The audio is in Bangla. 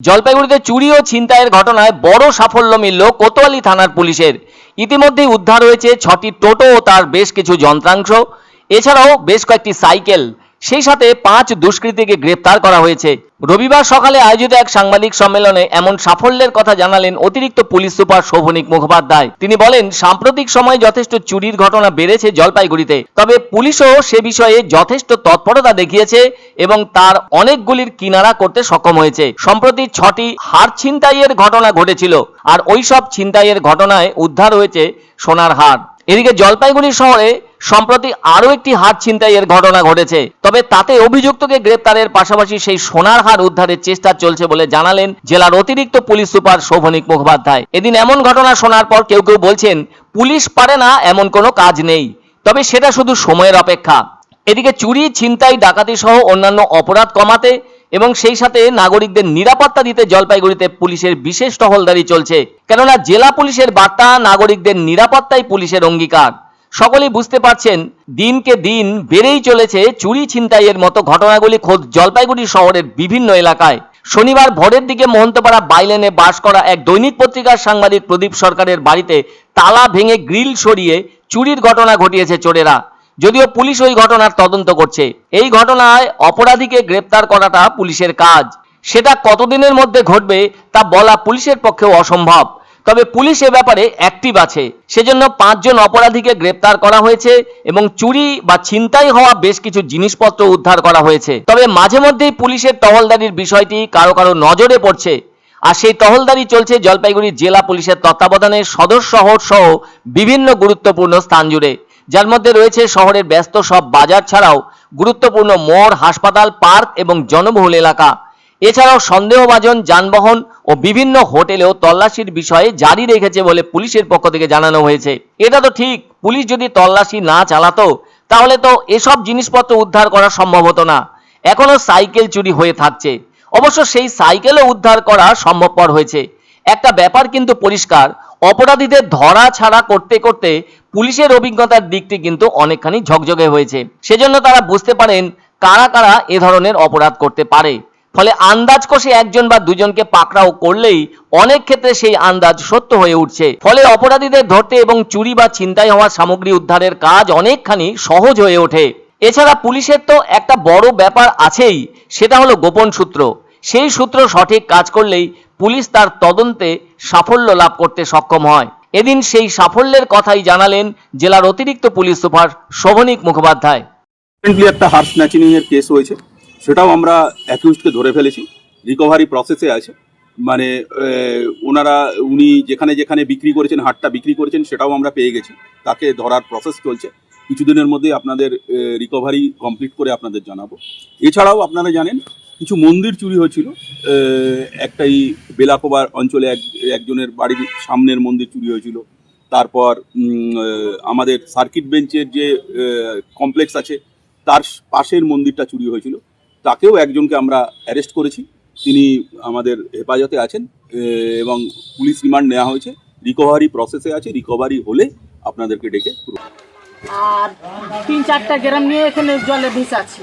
জলপাইগুড়িতে চুরি ও ছিনতাইয়ের ঘটনায় বড় সাফল্য মিলল কোতোয়ালি থানার পুলিশের। ইতিমধ্যেই উদ্ধার হয়েছে ছটি টোটো ও তার বেশ কিছু যন্ত্রাংশ। এছাড়াও বেশ কয়েকটি সাইকেল। সেই সাথে পাঁচ দুষ্কৃতীকে গ্রেপ্তার করা হয়েছে। রবিবার সকালে আয়োজিত এক সাংবাদিক সম্মেলনে এমন সাফল্যের কথা জানালেন অতিরিক্ত পুলিশ সুপার শোভনিক মুখোপাধ্যায়। তিনি বলেন, সাম্প্রতিক সময়ে যথেষ্ট চুরির ঘটনা বেড়েছে জলপাইগুড়িতে, তবে পুলিশও সে বিষয়ে যথেষ্ট তৎপরতা দেখিয়েছে এবং তার অনেকগুলির কিনারা করতে সক্ষম হয়েছে। সম্প্রতি ছটি হার ছিনতাইয়ের ঘটনা ঘটেছিল, আর ওই সব ছিনতাইয়ের ঘটনায় উদ্ধার হয়েছে সোনার হার এদিকে জলপাইগুড়ি শহরে সম্প্রতি আরও একটি হার ছিনতাইয়ের ঘটনা ঘটেছে। তবে তাতে অভিযুক্তকে গ্রেপ্তারের পাশাপাশি সেই সোনার হার উদ্ধারের চেষ্টা চলছে বলে জানালেন জেলার অতিরিক্ত পুলিশ সুপার শোভনিক মুখোপাধ্যায়। এদিন এমন ঘটনা শোনার পর কেউ কেউ বলছেন, পুলিশ পারে না, এমন কোনো কাজ নেই। তবে সেটা শুধু সময়ের অপেক্ষা। এদিকে চুরি, ছিনতাই, ডাকাতি সহ অন্যান্য অপরাধ কমাতে এবং সেই সাথে নাগরিকদের নিরাপত্তা দিতে জলপাইগুড়িতে পুলিশের বিশেষ টহলদারি চলছে। কেননা জেলা পুলিশের বার্তা, নাগরিকদের নিরাপত্তাই পুলিশের অঙ্গীকার। সকলেই বুঝতে পারছেন, দিনকে দিন বেড়েই চলেছে চুরি ছিনতাইয়ের মতো ঘটনাগুলি খোদ জলপাইগুড়ি শহরের বিভিন্ন এলাকায়। শনিবার ভোরের দিকে মহন্তপাড়া বাইলেনে বাস করা এক দৈনিক পত্রিকার সাংবাদিক প্রদীপ সরকারের বাড়িতে তালা ভেঙে গ্রিল সরিয়ে চুরির ঘটনা ঘটিয়েছে চোরেরা। যদিও পুলিশ ওই ঘটনার তদন্ত করছে। এই ঘটনায় অপরাধীকে গ্রেপ্তার করাটা পুলিশের কাজ। সেটা কতদিনের মধ্যে ঘটবে তা বলা পুলিশের পক্ষেও অসম্ভব। তবে পুলিশ এ ব্যাপারে অ্যাক্টিভ আছে। সেজন্য পাঁচজন অপরাধীকে গ্রেপ্তার করা হয়েছে এবং চুরি বা ছিনতাই হওয়া বেশ কিছু জিনিসপত্র উদ্ধার করা হয়েছে। তবে মাঝে মধ্যেই পুলিশের টহলদারির বিষয়টি কারও কারও নজরে পড়ছে। আর সেই টহলদারি চলছে জলপাইগুড়ি জেলা পুলিশের তত্ত্বাবধানে সদর শহর সহ বিভিন্ন গুরুত্বপূর্ণ স্থান জুড়ে। যার মধ্যে রয়েছে শহরের ব্যস্ত সব বাজার ছাড়াও গুরুত্বপূর্ণ মোড়, হাসপাতাল, পার্ক এবং জনবহুল এলাকা। এছাড়াও সন্দেহভাজন যানবাহন ও বিভিন্ন হোটেলেও তল্লাশির বিষয়ে জারি রেখেছে বলে পুলিশের পক্ষ থেকে জানানো হয়েছে। এটা তো ঠিক, পুলিশ যদি তল্লাশি না চালাতো, তাহলে তো এসব জিনিসপত্র উদ্ধার করা সম্ভব হতো না। এখনও সাইকেল চুরি হয়ে থাকছে। অবশ্য সেই সাইকেলও উদ্ধার করা সম্ভবপর হয়েছে। একটা ব্যাপার কিন্তু পরিষ্কার, অপরাধীদের ধরা ছাড়া করতে করতে পুলিশের অভিজ্ঞতার দিকটি কিন্তু অনেকখানি ঝকঝকে হয়েছে। সেজন্য তারা বুঝতে পারেন কারা কারা এ ধরনের অপরাধ করতে পারে। ফলে আন্দাজ কষে একজন বা দুজনকে পাকড়াও করলেই অনেক ক্ষেত্রে সেই আন্দাজ সত্য হয়ে উঠছে। ফলে অপরাধীদের ধরতে এবং চুরি বা ছিনতাই হওয়া সামগ্রী উদ্ধারের কাজ অনেকখানি সহজ হয়ে ওঠে। এছাড়া পুলিশের তো একটা বড় ব্যাপার আছেই, সেটা হলো গোপন সূত্র। সেই সূত্র সঠিক কাজ করলেই পুলিশ তার তদন্তে সাফল্য লাভ করতে সক্ষম হয়। এদিন সেই সাফল্যের কথাই জানালেন জেলার অতিরিক্ত পুলিশ সুপার শোভনিক মুখোপাধ্যায়। একটা হার স্ন্যাচিং এর কেস হয়েছে। সেটাও আমরা অ্যাকিউজকে ধরে ফেলেছি। রিকভারি প্রসেসে আছে। মানে ওনারা, উনি যেখানে যেখানে বিক্রি করেছেন, হাটটা বিক্রি করেছেন, সেটাও আমরা পেয়ে গেছি। তাকে ধরার প্রসেস চলছে। কিছুদিনের মধ্যে আপনাদের রিকভারি কমপ্লিট করে আপনাদের জানাব। এছাড়াও আপনারা জানেন, কিছু মন্দির চুরি হয়েছিল। একটাই একটা বেলাকোবার অঞ্চলে এক, একজনের বাড়ির সামনের মন্দির চুরি হয়েছিল। তারপর আমাদের সার্কিট বেঞ্চের যে কমপ্লেক্স আছে, তার পাশের মন্দিরটা চুরি হয়েছিল। তাকেও একজনকে আমরা অ্যারেস্ট করেছি। তিনি আমাদের হেফাজতে আছেন এবং পুলিশ রিমান্ড নেওয়া হয়েছে। রিকভারি প্রসেসে আছে রিকভারি হলে আপনাদেরকে ডেকে আর তিন চারটা গ্রাম নিয়ে এখানে জলে ভেসাচ্ছি